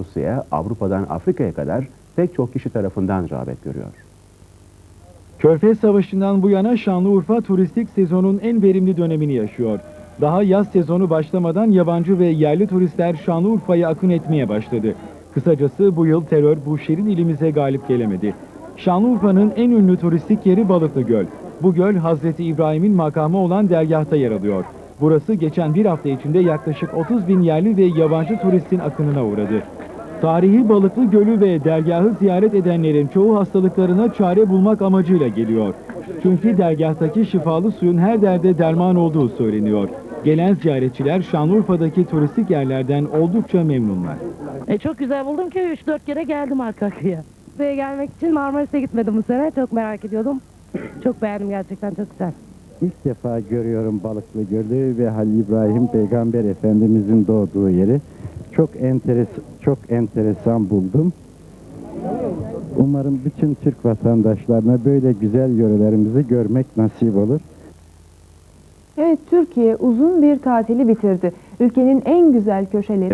Rusya'ya, Avrupa'dan Afrika'ya kadar pek çok kişi tarafından rağbet görüyor. Körfez Savaşı'ndan bu yana Şanlıurfa turistik sezonun en verimli dönemini yaşıyor. Daha yaz sezonu başlamadan yabancı ve yerli turistler Şanlıurfa'ya akın etmeye başladı. Kısacası bu yıl terör bu şirin ilimize galip gelemedi. Şanlıurfa'nın en ünlü turistik yeri Balıklı Göl. Bu göl Hazreti İbrahim'in makamı olan dergahta yer alıyor. Burası geçen bir hafta içinde yaklaşık 30 bin yerli ve yabancı turistin akınına uğradı. Tarihi Balıklı Gölü ve dergahı ziyaret edenlerin çoğu hastalıklarına çare bulmak amacıyla geliyor. Çünkü dergahtaki şifalı suyun her derde derman olduğu söyleniyor. Gelen ziyaretçiler Şanlıurfa'daki turistik yerlerden oldukça memnunlar. E, çok güzel buldum ki 3-4 kere geldim arka arkaya. Buraya gelmek için Marmaris'e gitmedim bu sene. Çok merak ediyordum. Çok beğendim gerçekten çok güzel. İlk defa görüyorum Balıklı Gölü ve Halil İbrahim Peygamber Efendimizin doğduğu yeri. Çok enteres çok enteresan buldum. Umarım bütün Türk vatandaşlarına böyle güzel yörelerimizi görmek nasip olur. Evet Türkiye uzun bir tatili bitirdi. Ülkenin en güzel köşeleri